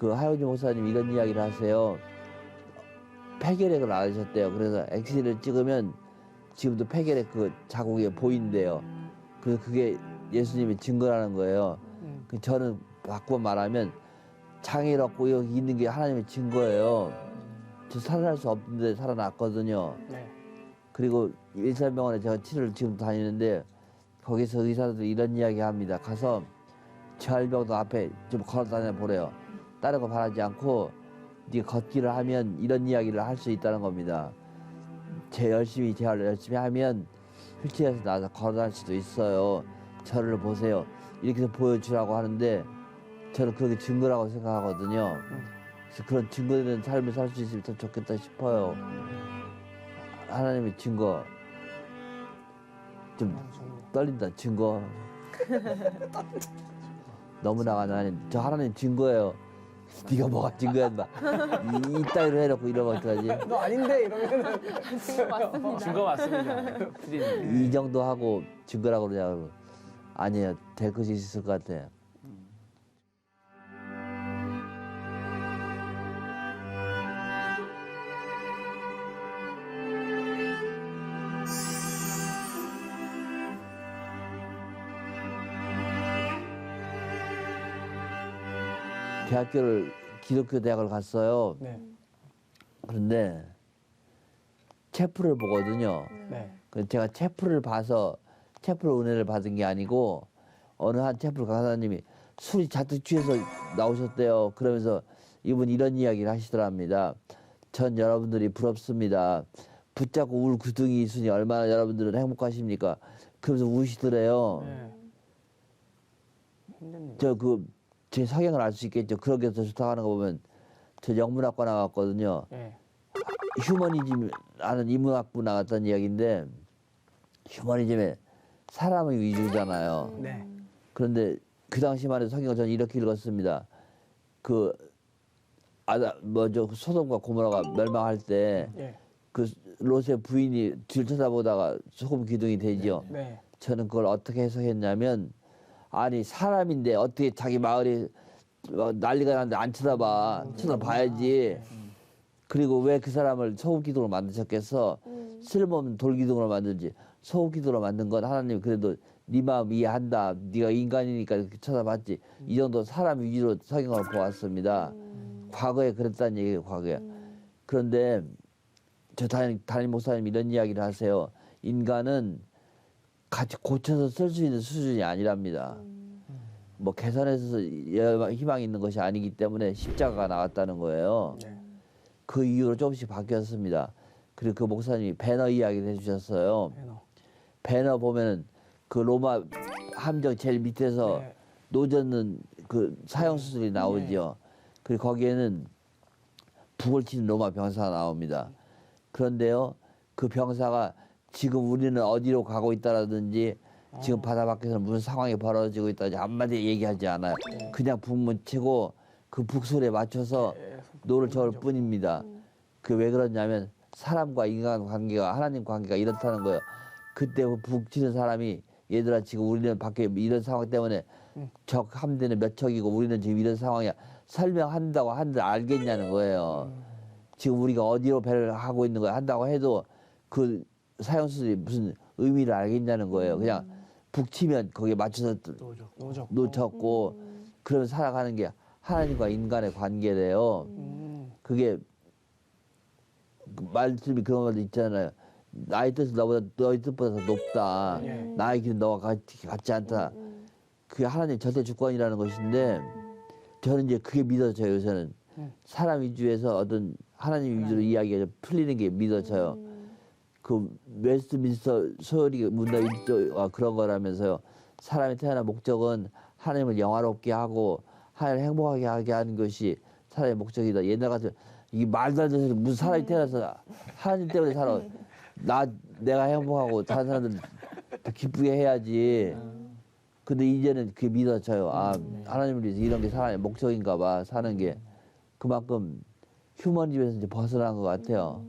그 하영주 목사님 이런 이야기를 하세요. 폐결핵을 앓으셨대요. 그래서 엑스레이를 찍으면 지금도 폐결핵 그 자국이 보인대요. 그래서 그게 예수님의 증거라는 거예요. 음. 그 저는 바꿔 말하면 장애를 얻고 여기 있는 게 하나님의 증거예요. 저 살아날 수 없는데 살아났거든요. 네. 그리고 일산병원에 제가 치료를 지금 다니는데 거기서 의사들이 이런 이야기 합니다. 가서 저혈병도 앞에 좀 걸어 다녀 보래요. 다른 거 바라지 않고 네가 걷기를 하면 이런 이야기를 할 수 있다는 겁니다. 제 열심히 제가 열심히 하면 휠체어에서 나와서 걸어 다닐 수도 있어요. 저를 보세요. 이렇게 해서 보여주라고 하는데 저는 그게 증거라고 생각하거든요. 그래서 그런 증거되는 삶을 살 수 있으면 참 좋겠다 싶어요. 하나님의 증거 좀 떨린다 증거 너무 나가는 하나님 저 하나님 증거예요 네가 뭐가 이- 이따위로 해놓고 이러면 어떡하지? 너 아닌데 이러면은. 증거 맞습니다. 피디님. 이 정도 하고 증거라고 그러냐고. 아니에요 될 것이 있을 것 같아 대학교를 기독교 대학을 갔어요 네. 그런데 체프를 보거든요 네. 그 제가 체프를 봐서 체프를 은혜를 받은 게 아니고 어느 한 체프 강사님이 술이 잔뜩 취해서 나오셨대요. 그러면서 이분 이런 이야기를 하시더랍니다. 전 여러분들이 부럽습니다. 붙잡고 울 구덩이 있으니 얼마나 여러분들은 행복하십니까? 그러면서 우시더래요. 네. 힘든 일. 저그 제 성향을 알 수 있겠죠. 그런 게더 좋다고 하는 거 보면 저 영문학과 나왔거든요. 네. 휴머니즘 하는 인문학부 나갔던 이야기인데 휴머니즘에 사람의 위주잖아요. 네. 그런데 그 당시만 해도 성경을 저는 이렇게 읽었습니다. 그 아다 뭐저 소돔과 고모라가 멸망할 때그 예. 롯의 부인이 뒤를 쳐다보다가 소금 기둥이 되죠. 네. 저는 그걸 어떻게 해석했냐면 아니 사람인데 어떻게 자기 마을이 어, 난리가 났는데 안 쳐다봐. 쳐다봐야지. 그리고 왜 그 사람을 소금 기둥으로 만드셨겠어? 쓸모없는 돌 기둥으로 만들지. 소금 기둥으로 만든 건 하나님 그래도 네 마음 이해한다. 네가 인간이니까 이렇게 쳐다봤지. 이 정도 사람 위주로 성경을 보았습니다. 과거에 그랬다는 얘기예요 과거에. 그런데 저 담임, 담임 목사님 이런 이야기를 하세요. 인간은 같이 고쳐서 쓸 수 있는 수준이 아니랍니다. 뭐 개선해서 여- 희망이 있는 것이 아니기 때문에 십자가가 나왔다는 거예요. 네. 그 이후로 조금씩 바뀌었습니다. 그리고 그 목사님이 배너 이야기를 해주셨어요. 배너. 배너 보면은 그 로마 함정 제일 밑에서 네. 노젓는 그 사형 수술이 나오죠. 그리고 거기에는 북을 치는 로마 병사가 나옵니다. 그런데요, 그 병사가 지금 우리는 어디로 가고 있다라든지 지금 바다 밖에서 무슨 상황이 벌어지고 있다든지 한마디 얘기하지 않아요. 그냥 북문 치고 그 북소리에 맞춰서 노를 저을 뿐입니다. 그 왜 그러냐면 사람과 인간 관계가 하나님 관계가 이렇다는 거예요. 그때 그 북치는 사람이 얘들아 지금 우리는 밖에 이런 상황 때문에 적 함대는 몇 척이고 우리는 지금 이런 상황이야. 설명한다고 한들 알겠냐는 거예요. 지금 우리가 어디로 배를 하고 있는 거야 한다고 해도 그 사형수들이 무슨 의미를 알겠냐는 거예요. 그냥 북치면 거기에 맞춰서. 노조. 놓쳤고 그러면 살아가는 게 하나님과 인간의 관계래요. 음. 그게 그 말씀이 그런 것도 있잖아요. 나의 뜻은 너보다 너의 뜻보다 더 높다. 예. 나의 길은 너와 같지, 같지 않다. 그게 하나님 절대 주권이라는 것인데 저는 이제 그게 믿어져요. 요새는 음. 사람 위주에서 어떤 하나님 위주로 이야기가 좀 풀리는 게 믿어져요. 그 웨스트민스터 소열이 문화 일조가 그런 거라면서요. 사람이 태어난 목적은 하나님을 영화롭게 하고 하나님을 행복하게 하게 하는 것이 사람의 목적이다. 옛날 같은 이 말도 안 되는 무슨 사람이 태어나서 하나님 때문에 살아. 나 내가 행복하고 다른 사람들 다 기쁘게 해야지. 근데 이제는 그게 믿어져요. 아 하나님을 위해서 이런 게 사람의 목적인가 봐 사는 게 그만큼 휴머니즘에서 이제 벗어난 것 같아요.